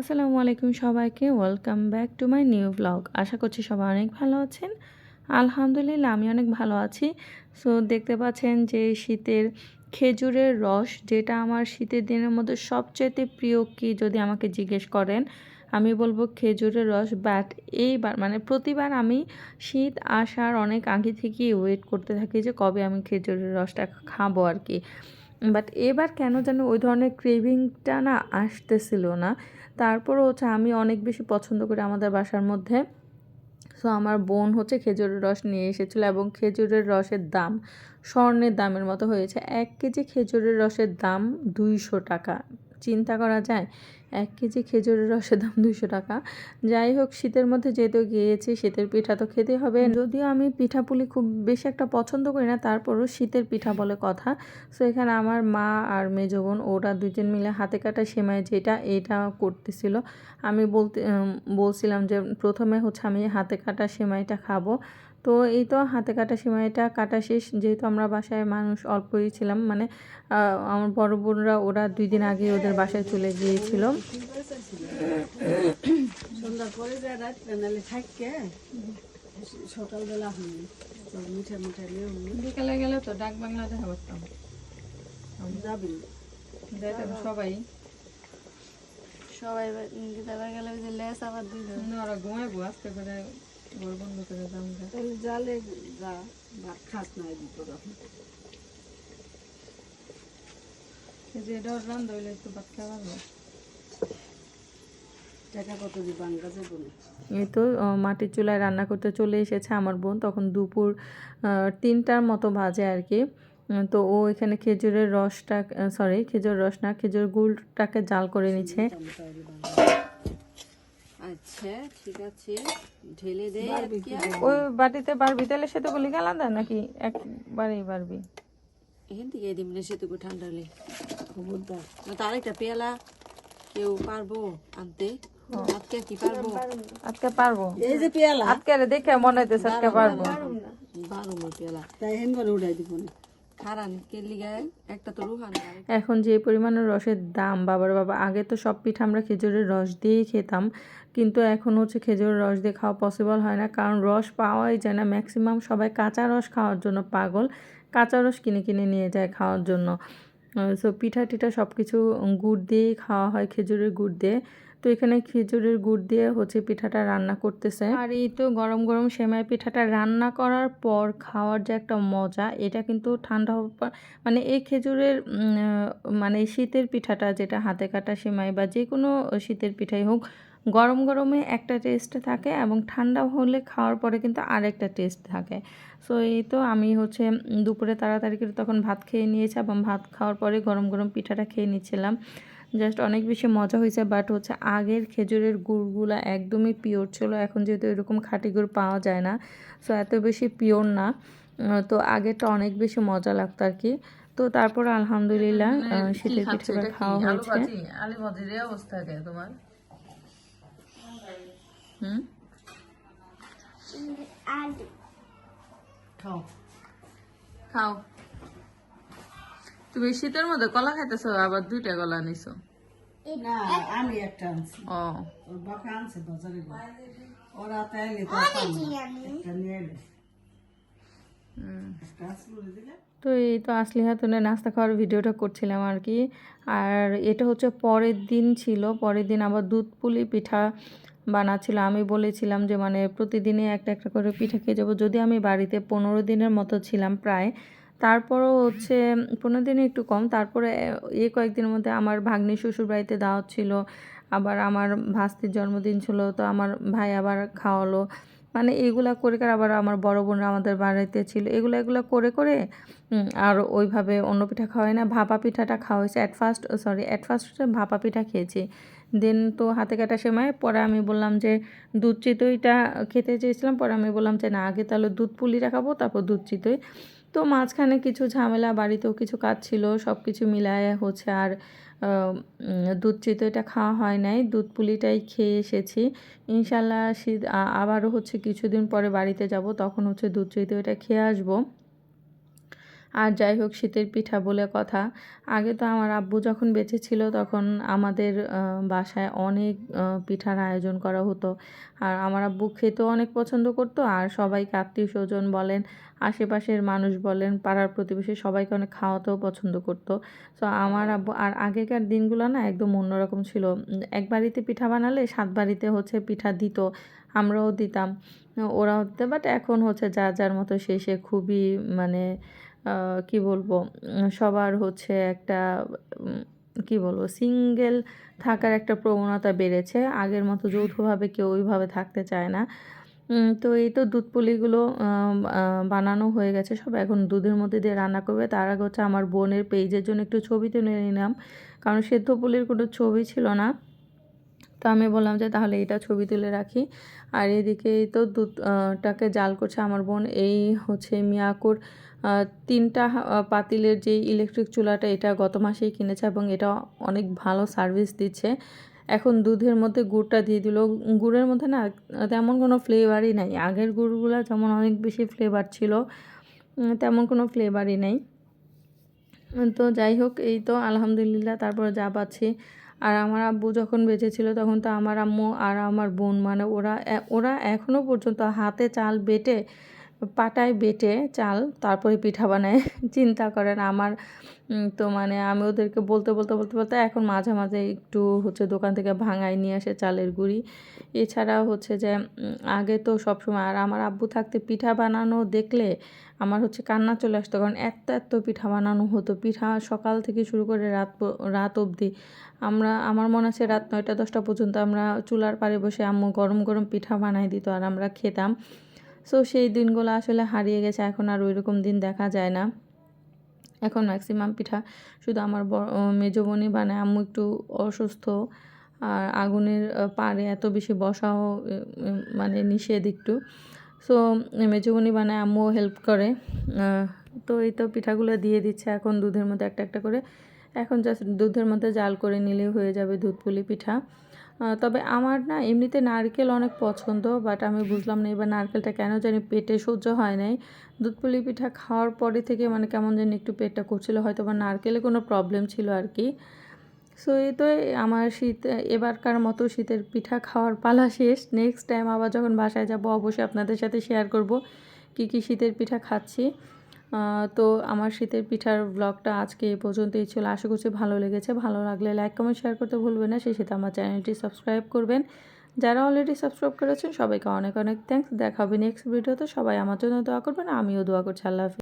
আসসালামু আলাইকুম সবাইকে welcome back to my new blog আশা করছি সবাই অনেক ভালো আছেন। আলহামদুলিল্লাহ, আমি অনেক ভালো আছি। সো দেখতে পাচ্ছেন যে শীতের খেজুরের রস, যেটা আমার শীতের দিনের মধ্যে সবচেয়ে প্রিয় কি যদি আমাকে জিজ্ঞেস করেন, আমি বলব খেজুরের রস। বাট এইবার মানে প্রতিবার আমি শীত আসার অনেক আগে থেকেই ওয়েট করতে থাকি যে কবে আমি খেজুরের রসটা খাব আর কি। বাট এবার কেন যেন ওই ধরনের ক্রেভিংটা না আসতেছিল না। তারপর হচ্ছে আমি অনেক বেশি পছন্দ করি আমাদের বাসার মধ্যে। সো আমার বোন হচ্ছে খেজুরের রস নিয়ে এসেছিল এবং খেজুরের রসের দাম স্বর্ণের দামের মতো হয়েছে। এক কেজি খেজুরের রসের দাম দুইশো টাকা। চিন্তা করা যায়? এক কেজি খেজুরের রসের দাম দুশো টাকা। যাই হোক, শীতের মধ্যে যেহেতু গিয়েছি, শীতের পিঠা তো খেতে হবে। যদিও আমি পিঠাপুলি খুব বেশি একটা পছন্দ করি না, তারপরও শীতের পিঠা বলে কথা। সো, এখানে আমার মা আর মেজো বোন, ওরা দুজন মিলে হাতে কাটা সেমাই যেটা, এটা করতেছিল। আমি বলতে বলছিলাম যে প্রথমে হচ্ছে আমি হাতে কাটা সেমাইটা খাব। তো এই তো হাতে কাটা সিমাইটা কাটা শেষ। যেহেতু আমরা বাসায় মানুষ অল্পই ছিলাম মানে আমার বড় বোনরা ওরা দুই দিন আগে ওদের বাসায় চলে গিয়েছিল। সকালবেলা বিকালে গেলে তো ডাক বাংলা দেখা যাবেন যাইতাম সবাই। সবাই গীতাবার গেলে ওই যে লেস আবার দুই ওরা ঘুমাইবো আস্তে করে ঘর বন্ধ করে দাম তাহলে জালে যা ভাত খাস না তখন। যে ডর রান্ধ হইলে একটু ভাত খাওয়া এই তো মাটির চুলায় রান্না করতে চলে এসেছে আমার বোন। তখন দুপুর তিনটার মতো বাজে আর কি। তো ও এখানে খেজুরের রসটা সরি খেজুর রস না খেজুর গুড়টাকে জাল করে নিচ্ছে। আচ্ছা ঠিক আছে। ঢেলে দে ওই বাটিতে তাহলে গুলি আলাদা নাকি? একবারেই বাড়বি এখান থেকে দিম না সেটুকু ঠান্ডা হলে। না তার একটা পেয়ালা কেউ পারব আনতে? আজকে কি পারব? আজকে পারব। এই যে পেয়ালা। আজকে দেখে মনে হইতেছে আজকে পারব। বারো মো পেয়ালা। তাই হেন করে উঠাই দিব না। এখন যে পরিমাণের রসের দাম, বাবার বাবা, আগে তো সব পিঠা আমরা খেজুরের রস দিয়েই খেতাম, কিন্তু এখন হচ্ছে খেজুরের রস দিয়ে খাওয়া পসিবল হয় না, কারণ রস পাওয়াই যায় না। ম্যাক্সিমাম সবাই কাঁচা রস খাওয়ার জন্য পাগল, কাঁচা রস কিনে কিনে নিয়ে যায় খাওয়ার জন্য। সো পিঠা টিঠা সব কিছু গুড় দিয়েই খাওয়া হয়, খেজুরের গুড় দিয়ে। তো এখানে খেজুরের গুড় দিয়ে হচ্ছে পিঠাটা রান্না করতেছে। আর এই তো গরম গরম সেমাই পিঠাটা রান্না করার পর খাওয়ার যে একটা মজা, এটা কিন্তু ঠান্ডা হওয়ার মানে এই খেজুরের মানে শীতের পিঠাটা যেটা হাতে কাটা সেমাই বা যে কোনো শীতের পিঠাই হোক গরম গরমে একটা টেস্ট থাকে এবং ঠান্ডা হলে খাওয়ার পরে কিন্তু আরেকটা টেস্ট থাকে। সো এই তো আমি হচ্ছে দুপুরে তাড়াতাড়ি করে তখন ভাত খেয়ে নিয়েছি এবং ভাত খাওয়ার পরে গরম গরম পিঠাটা খেয়ে নিচ্ছিলাম। জাস্ট অনেক বেশি মজা হয়েছে বাট হচ্ছে আগের খেজুরের গুড়গুলো একদমই পিওর ছিল। এখন যেহেতু এরকম খাঁটি গুড় পাওয়া যায় না সো এত বেশি পিওর না। তো আগেরটা অনেক বেশি মজা লাগতো আর কি। তো তারপর আলহামদুলিল্লাহ শীতের পিঠাটা খাওয়া হয়েছে তোমার? হুম খাও। খাও। তুমি শীতের মধ্যে কলা খাইতেছো আবার দুইটা কলা নিছো না আমি একটা আনছি। ও। ওর বাপে আনছে বাজারে ওরা তাইলে তো একটা নিয়ে এলো। হুম। একটা তো এই তো আসলি হাতুনের নাস্তা খাওয়ার ভিডিওটা করছিলাম আর কি। আর এটা হচ্ছে পরের দিন ছিল পরের দিন আবার দুধ পুলি পিঠা বানাচ্ছিল আমি বলেছিলাম যে মানে প্রতিদিনই একটা একটা করে পিঠা খেয়ে যাব। যদি আমি বাড়িতে পনেরো দিনের মতো ছিলাম প্রায়, তারপরও হচ্ছে পনেরো দিনে একটু কম, তারপরে এই কয়েকদিনের মধ্যে আমার ভাগ্নি শ্বশুর বাড়িতে দাওয়াত ছিল, আবার আমার ভাস্তির জন্মদিন ছিল, তো আমার ভাই আবার খাওয়ালো। মানে এইগুলো করে করে আবার আমার বড় বোনরা আমাদের বাড়িতে ছিল। এগুলো এগুলো করে করে আর ওইভাবে অন্য পিঠা খাওয়াই না। ভাপা পিঠাটা খাওয়া হয়েছে at first sorry at first ভাপা পিঠা খেয়েছি। দেন তো হাতে কাটা সময় পরে আমি বললাম যে দুধ চিতইটা খেতে চেয়েছিলাম। পরে আমি বললাম যে না, আগে তাহলে দুধ পুলিটা খাব, তারপর দুধ চিতই। তো মাঝখানে কিছু ঝামেলা, বাড়িতেও কিছু কাজ ছিল সব কিছু মিলায় হচ্ছে আর দুধ চিতো এটা খাওয়া হয় নাই, দুধ পুলিটাই খেয়ে এসেছি। ইনশাল্লাহ শীত আবারও হচ্ছে কিছুদিন পরে বাড়িতে যাব, তখন হচ্ছে দুধ চিতইটা খেয়ে আসব। আর যাই হোক, শীতের পিঠা বলে কথা। আগে তো আমার আব্বু যখন বেঁচে ছিল তখন আমাদের বাসায় অনেক পিঠার আয়োজন করা হতো। আর আমার আব্বু খেতেও অনেক পছন্দ করতো আর সবাইকে আত্মীয় স্বজন বলেন, আশেপাশের মানুষ বলেন, পাড়ার প্রতিবেশী সবাইকে অনেক খাওয়াতেও পছন্দ করতো। তো আমার আব্বু, আর আগেকার দিনগুলো না একদম অন্যরকম ছিল। এক বাড়িতে পিঠা বানালে সাত বাড়িতে হচ্ছে পিঠা দিত, আমরাও দিতাম। ওরাও দিতে বাট এখন হচ্ছে যা যার মতো শেষে খুবই মানে কি বলব সবার হচ্ছে একটা কি বলব সিঙ্গেল থাকার একটা প্রবণতা বেড়েছে। আগের মতো যৌথভাবে কেউ ওইভাবে থাকতে চায় না। তো এই তো দুধ পুলিগুলো বানানো হয়ে গেছে সব। এখন দুধের মধ্যে দিয়ে রান্না করবে। তার আগে হচ্ছে আমার বোনের পেজের জন্য একটু ছবি তুলে নিলাম। কারণ সেদ্ধ পুলির কোনো ছবি ছিল না। তো আমি বললাম যে তাহলে এটা ছবি তুলে রাখি। আর এদিকে তো দুধটাকে জাল করছে আমার বোন। এই হচ্ছে মিয়াকুর তিনটা পাতিলের যে ইলেকট্রিক চুলাটা, এটা গত মাসেই কিনেছে এবং এটা অনেক ভালো সার্ভিস দিচ্ছে। এখন দুধের মধ্যে গুড়টা দিয়ে দিল। গুড়ের মধ্যে না, তেমন কোনো ফ্লেভারই নাই। আগের গুড়গুলো যেমন অনেক বেশি ফ্লেভার ছিল তেমন কোনো ফ্লেভারই নেই। তো যাই হোক, এই তো আলহামদুলিল্লাহ, তারপরে যা পাচ্ছি। আর আমার আব্বু যখন বেঁচে ছিল তখন তো আমার আম্মু আর আমার বোন মানে ওরা ওরা এখনও পর্যন্ত হাতে চাল বেটে পাটায় বেটে চাল, তারপরে পিঠা বানায়। চিন্তা করেন আমার তো মানে আমি ওদেরকে বলতে বলতে বলতে বলতে এখন মাঝে মাঝে একটু হচ্ছে দোকান থেকে ভাঙাই নিয়ে আসে চালের গুঁড়ি। এছাড়া হচ্ছে যে আগে তো সবসময় আর আমার আব্বু থাকতে পিঠা বানানো দেখলে আমার হচ্ছে কান্না চলে আসতো, কারণ এত এত পিঠা বানানো হতো। পিঠা সকাল থেকে শুরু করে রাত রাত অবধি। আমরা, আমার মনে আছে রাত নয়টা, দশটা পর্যন্ত আমরা চুলার পাড়ে বসে আম্মু গরম গরম পিঠা বানাই দিত আর আমরা খেতাম। সো সেই দিনগুলো আসলে হারিয়ে গেছে। এখন আর ওই রকম দিন দেখা যায় না। এখন ম্যাক্সিমাম পিঠা শুধু আমার মেজো বোনই বানায়। আম্মু একটু অসুস্থ। আর আগুনের পাড়ে এত বেশি বসাও মানে নিষেধ একটু। সো মেজো বোনই বানায়, আম্মুও হেল্প করে। তো এই তো পিঠাগুলো দিয়ে দিচ্ছে। এখন দুধের মধ্যে একটা একটা করে। এখন জাস্ট দুধের মধ্যে জাল করে নিলে হয়ে যাবে দুধ পুলি পিঠা। তবে আমার না এমনিতে নারকেল অনেক পছন্দ বাট আমি বুঝলাম না এবার নারকেলটা কেন জানি পেটে সহ্য হয় নাই। দুধ পুলি পিঠা খাওয়ার পরে থেকে মানে কেমন যেন একটু পেটটা করছিল হয়তো বা নারকেলে কোনো প্রবলেম ছিল আর কি সো এই তো আমার শীত, এবারকার মতো শীতের পিঠা খাওয়ার পালা শেষ। নেক্সট টাইম আবার যখন বাসায় যাব, অবশ্যই আপনাদের সাথে শেয়ার করব কি কি শীতের পিঠা খাচ্ছি। তো আমার শীতের পিঠার ব্লগটা আজকে এই পর্যন্তই ছিল। আশা করছি ভালো লেগেছে। ভালো লাগলে লাইক কমেন্ট শেয়ার করতে ভুলবেন না। সেই সাথে আমার চ্যানেলটি সাবস্ক্রাইব করবেন। যারা অলরেডি সাবস্ক্রাইব করেছেন, সবাইকে অনেক অনেক থ্যাংকস দেখা হবে নেক্সট ভিডিওতে সবাই আমার জন্য দোয়া করবেন। আমিও দোয়া করছি। আল্লাহ